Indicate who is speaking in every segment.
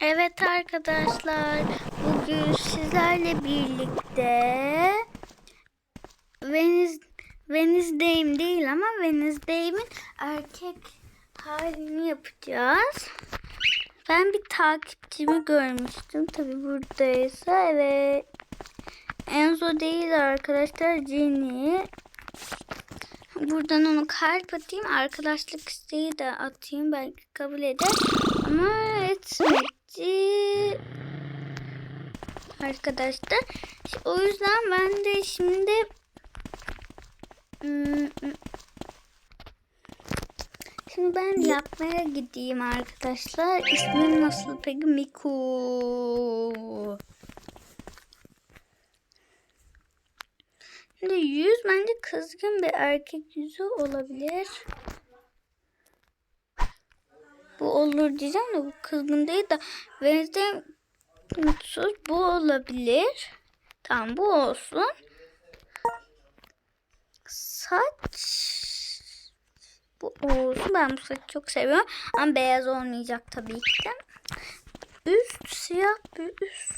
Speaker 1: Evet arkadaşlar, bugün sizlerle birlikte Veniz Veniz'deyim değil ama Veniz'deyimin erkek halini yapacağız. Ben bir takipçimi görmüştüm. Tabi buradaysa evet. Enzo değil arkadaşlar Jenny. Buradan onu kalp atayım. Arkadaşlık isteği de atayım. Belki kabul eder. Ama etmedi. Arkadaşlar. O yüzden ben de şimdi Hmm, Şimdi ben yapmaya gideyim arkadaşlar. İsmim nasıl peki? Miku. Şimdi yüz bence kızgın bir erkek yüzü olabilir. Bu olur diyeceğim de bu kızgın değil de Wednesday mutsuz bu olabilir. Tamam bu olsun. Saç bu olsun. Ben bu saçı çok seviyorum. Ama beyaz olmayacak tabii ki. Üst siyah bir üst.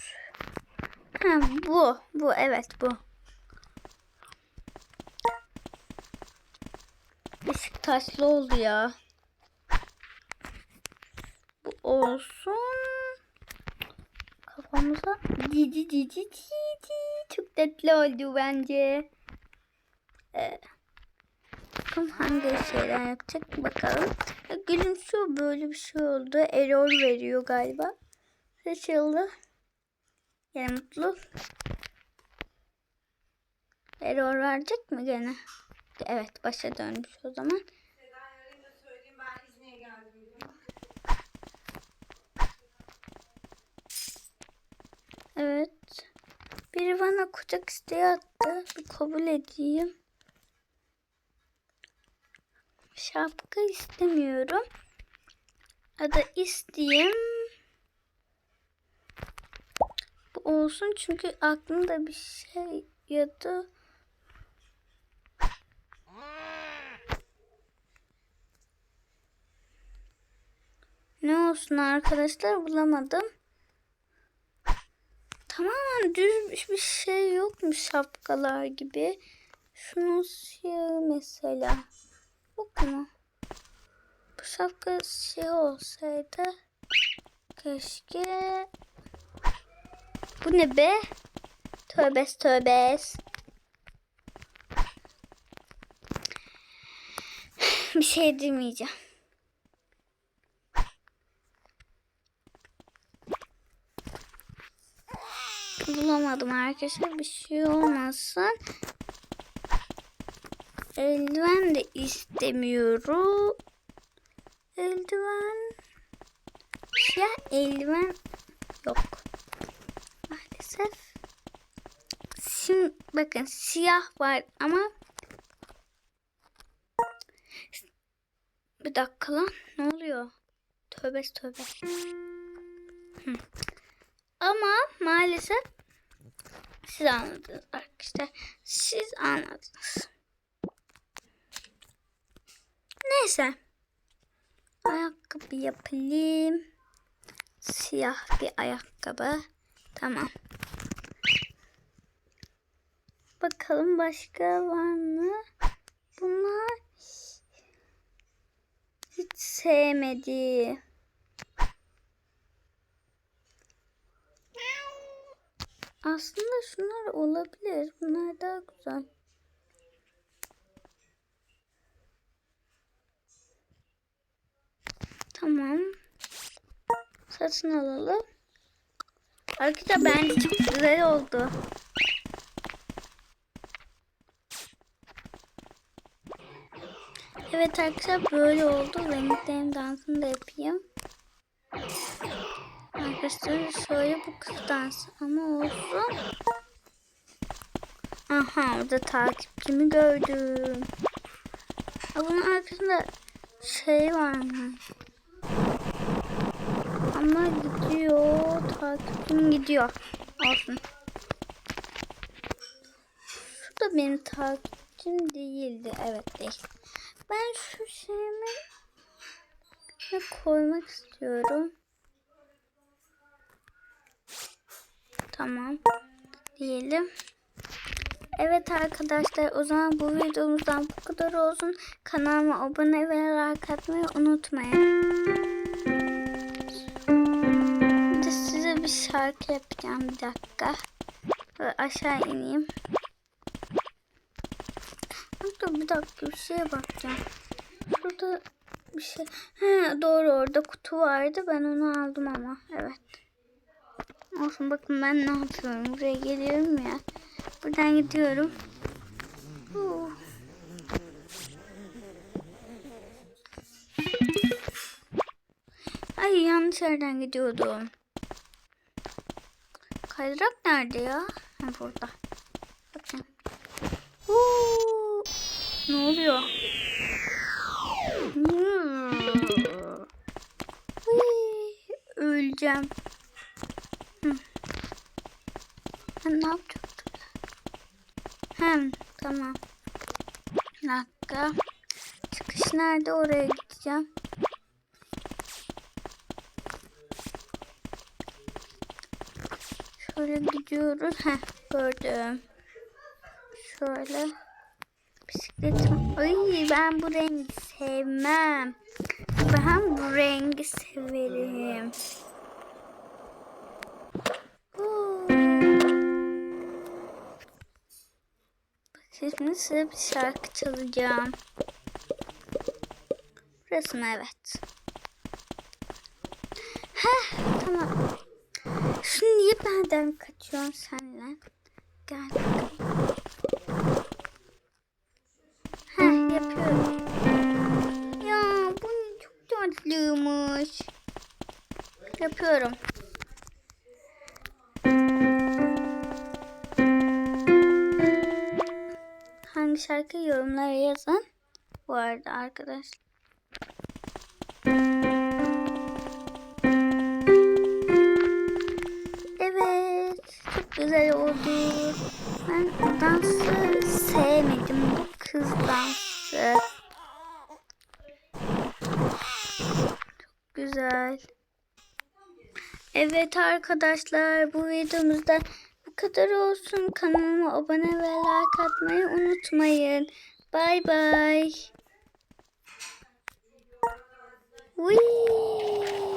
Speaker 1: Ha, bu. Bu evet bu. Beşiktaşlı oldu ya. Bu olsun. Kafamıza cici cici cici. Çok tatlı oldu bence. Ee, bakalım hangi şeyler yapacak bakalım. Gülümsüyor böyle bir şey oldu. Error veriyor galiba. Seçildi. Yine mutlu. Error verecek mi gene? Evet başa dönmüş o zaman. Evet. Biri bana kucak isteği attı. Bir kabul edeyim. Şapka istemiyorum. Ya da isteyeyim. Bu olsun çünkü aklımda bir şey ya ne olsun arkadaşlar bulamadım. Tamamen düz bir şey yokmuş şapkalar gibi. Şunun siyahı mesela. Yok mu? Bu şapka şey olsaydı. Keşke. Bu ne be? Tövbes tövbes. Bir şey demeyeceğim. Bulamadım arkadaşlar. Bir şey olmasın. Eldiven de istemiyorum. Eldiven. Ya eldiven yok. Maalesef. Şimdi bakın siyah var ama bir dakika lan ne oluyor? Tövbe tövbe. Hı. Ama maalesef siz anladınız arkadaşlar. Siz anladınız. Neyse. Ayakkabı yapayım. Siyah bir ayakkabı. Tamam. Bakalım başka var mı? Bunlar hiç sevmedi. Aslında şunlar olabilir. Bunlar daha güzel. Tamam. Satın alalım. Arkadaşlar bence çok güzel oldu. Evet arkadaşlar böyle oldu. Renklerin dansını da yapayım. Arkadaşlar şöyle bu kız dansı ama olsun. Aha orada takipçimi gördüm. Ha, bunun arkasında şey var mı? Ama gidiyor. Takipçim gidiyor. Olsun. Şu da benim takipçim değildi. Evet değil. Ben şu şeyimi koymak istiyorum. Tamam. Diyelim. Evet arkadaşlar o zaman bu videomuzdan bu kadar olsun. Kanalıma abone ve like atmayı unutmayın. Bir size bir şarkı yapacağım bir dakika. Böyle aşağı ineyim. Dur bir dakika bir şeye bakacağım. Şurada bir şey. He, doğru orada kutu vardı. Ben onu aldım ama. Evet. Olsun bakın ben ne yapıyorum. Buraya geliyorum ya. Buradan gidiyorum. Huu. Ay yanlış yerden gidiyordum. Kaydırak nerede ya? Ha, burada. Bakın. Huu. Ne oluyor? Hem tamam. Bir dakika. Çıkış nerede? Oraya gideceğim. Şöyle gidiyoruz. Heh gördüm. Şöyle. Bisikletim. Ay ben bu rengi sevmem. Ben bu rengi severim. Şimdi size bir şarkı çalacağım. Burası mı? Evet. Heh, tamam. Şu niye benden kaçıyorsun senle? Gel. Heh, yapıyorum. Ya bu çok tatlıymış. Yapıyorum. Hangi şarkı yorumlara yazın. Bu arada arkadaşlar. Evet. Çok güzel oldu. Ben o dansı sevmedim. Bu kız dansı. Çok güzel. Evet arkadaşlar bu videomuzda kadar olsun. Kanalıma abone ve like atmayı unutmayın. Bay bay. Whee!